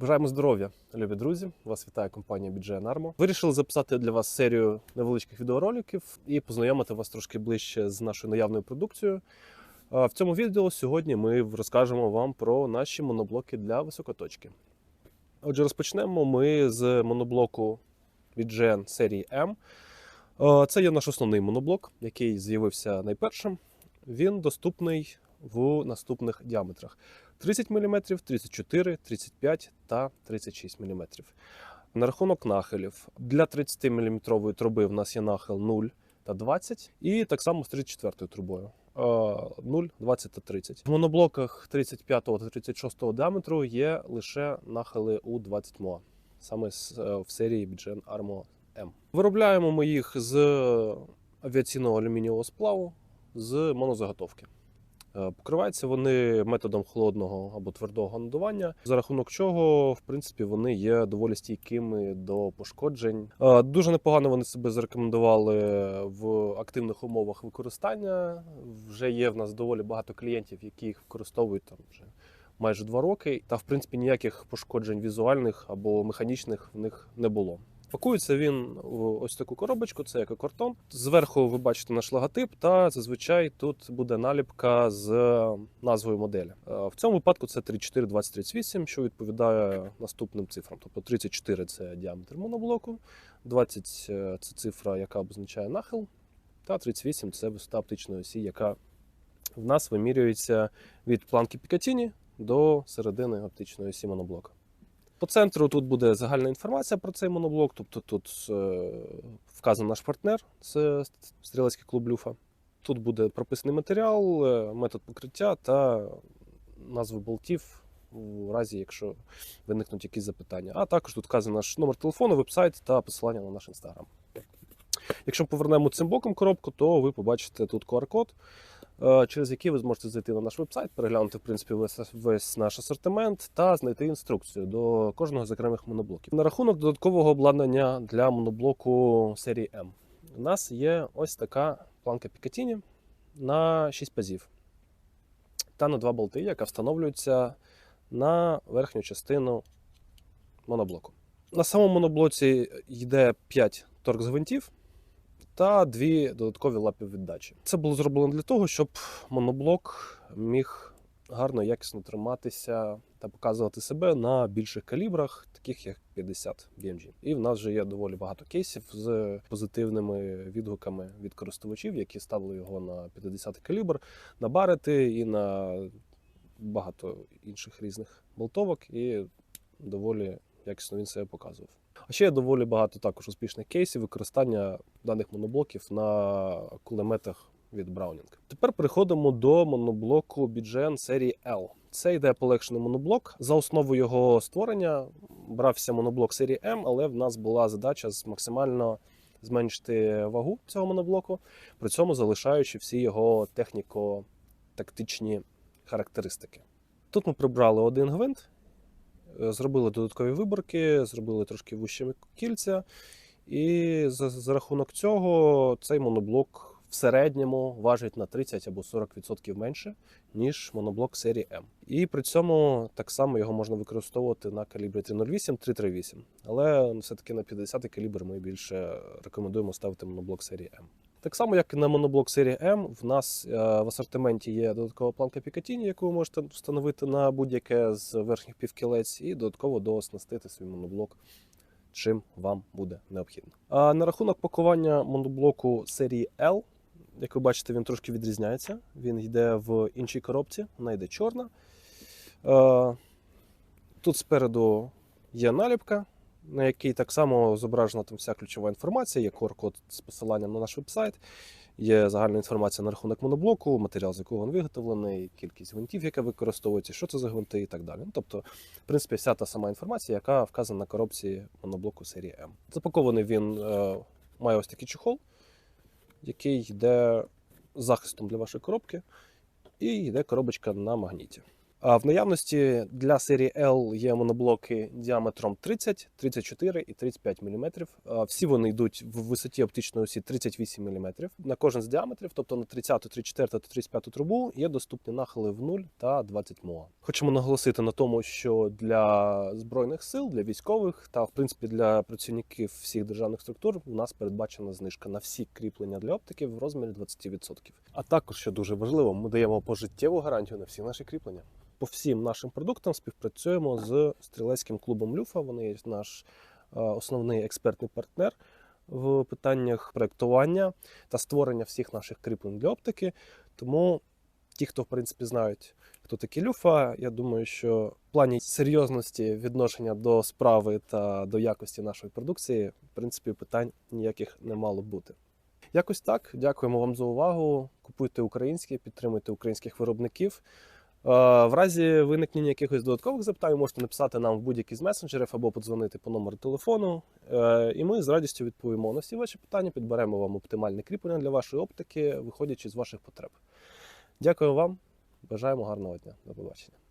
Бажаємо здоров'я, любі друзі! Вас вітає компанія BGN Armo. Вирішили записати для вас серію невеличких відеороликів і познайомити вас трошки ближче з нашою наявною продукцією. В цьому відео сьогодні ми розкажемо вам про наші моноблоки для високоточки. Отже, розпочнемо ми з моноблоку BGN серії M. Це є наш основний моноблок, який з'явився найпершим. Він доступний в наступних діаметрах: 30 мм, 34, 35 та 36 мм. На рахунок нахилів для 30 мм труби в нас є нахил 0 та 20, і так само з 34 трубою. е, 0, 20 та 30. В моноблоках 35 та 36 діаметру є лише нахили у 20 МОА, саме е, в серії BGN Armo M. Виробляємо ми їх з авіаційного алюмінієвого сплаву з монозаготовки. Е, Покриваються вони методом холодного або твердого надування, за рахунок чого, в принципі, вони є доволі стійкими до пошкоджень. Е, Дуже непогано вони себе зарекомендували в активних умовах використання. Вже є в нас доволі багато клієнтів, які їх використовують там вже майже два роки. Та в принципі ніяких пошкоджень візуальних або механічних в них не було. Пакується він в ось таку коробочку, це як картон. Зверху ви бачите наш логотип, та зазвичай тут буде наліпка з назвою моделі. Е, В цьому випадку це 34 2038, що відповідає наступним цифрам. Тобто 34 це діаметр моноблоку, 20 це цифра, яка обозначає нахил, та 38 це висота оптичної осі, яка в нас вимірюється від планки Пікатіні до середини оптичної осі моноблока. По центру тут буде загальна інформація про цей моноблок. Тобто тут е, вказаний наш партнер, це стрілецький клуб Люфа. Тут буде прописаний матеріал, е, метод покриття та назви болтів у разі, якщо виникнуть якісь запитання. А також тут вказаний наш номер телефону, веб-сайт та посилання на наш інстаграм. Якщо повернемо цим боком коробку, то ви побачите тут QR-код, через який ви зможете зайти на наш веб-сайт, переглянути в принципі весь, весь наш асортимент та знайти інструкцію до кожного з окремих моноблоків. На рахунок додаткового обладнання для моноблоку серії М. У нас є ось така планка Пікатіні на 6 пазів та на два болти, яка встановлюється на верхню частину моноблоку. На самому моноблоці йде 5 торкс-гвинтів та дві додаткові лапи віддачі. Це було зроблено для того, щоб моноблок міг гарно якісно триматися та показувати себе на більших калібрах, таких як 50 BMG. І в нас вже є доволі багато кейсів з позитивними відгуками від користувачів, які ставили його на 50 калібр, на барети і на багато інших різних болтовок, і доволі якісно він себе показував. А ще є доволі багато також успішних кейсів використання даних моноблоків на кулеметах від Browning. Тепер переходимо до моноблоку BGN серії L. Це йде полегшений моноблок. За основу його створення брався моноблок серії M, але в нас була задача з максимально зменшити вагу цього моноблоку, при цьому залишаючи всі його техніко-тактичні характеристики. Тут ми прибрали один гвинт, зробили додаткові виборки, зробили трошки вущими кільця, і за, за рахунок цього цей моноблок в середньому важить на 30 або 40% менше, ніж моноблок серії М. І при цьому так само його можна використовувати на калібрі 308, 338. Але все-таки на 50 калібр ми більше рекомендуємо ставити моноблок серії М. Так само, як і на моноблок серії М, в нас е, в асортименті є додаткова планка Picatinny, яку ви можете встановити на будь-яке з верхніх півкілець, і додатково дооснастити свій моноблок, чим вам буде необхідно. А на рахунок пакування моноблоку серії L, як ви бачите, він трошки відрізняється. Він йде в іншій коробці, вона йде чорна. Е, Тут спереду є наліпка, на якій так само зображена там вся ключова інформація, є QR-код з посиланням на наш веб-сайт, є загальна інформація на рахунок моноблоку, матеріал, з якого він виготовлений, кількість гвинтів, яка використовується, що це за гвинти і так далі. Ну, тобто, в принципі, вся та сама інформація, яка вказана на коробці моноблоку серії М. Запакований він е, має ось такий чохол, який йде захистом для вашої коробки, і йде коробочка на магніті. В наявності для серії L є моноблоки діаметром 30, 34 і 35 мм. Всі вони йдуть в висоті оптичної осі 38 мм. На кожен з діаметрів, тобто на 30, 34 та 35 трубу, є доступні нахили в 0 та 20 МОА. Хочемо наголосити на тому, що для збройних сил, для військових та в принципі для працівників всіх державних структур у нас передбачена знижка на всі кріплення для оптики в розмірі 20%. А також, що дуже важливо, ми даємо пожиттєву гарантію на всі наші кріплення. По всім нашим продуктам співпрацюємо з стрілецьким клубом Люфа. Вони є наш е, основний експертний партнер в питаннях проєктування та створення всіх наших кріплень для оптики. Тому ті, хто в принципі знають, хто такі люфа, я думаю, що в плані серйозності відношення до справи та до якості нашої продукції, в принципі, питань ніяких не мало бути. Якось так. Дякуємо вам за увагу. Купуйте українське, підтримуйте українських виробників. Е, В разі виникнення якихось додаткових запитань можете написати нам в будь-який з месенджерів або подзвонити по номеру телефону. Е, І ми з радістю відповімо на всі ваші питання, підберемо вам оптимальне кріплення для вашої оптики, виходячи з ваших потреб. Дякую вам, бажаємо гарного дня. До побачення.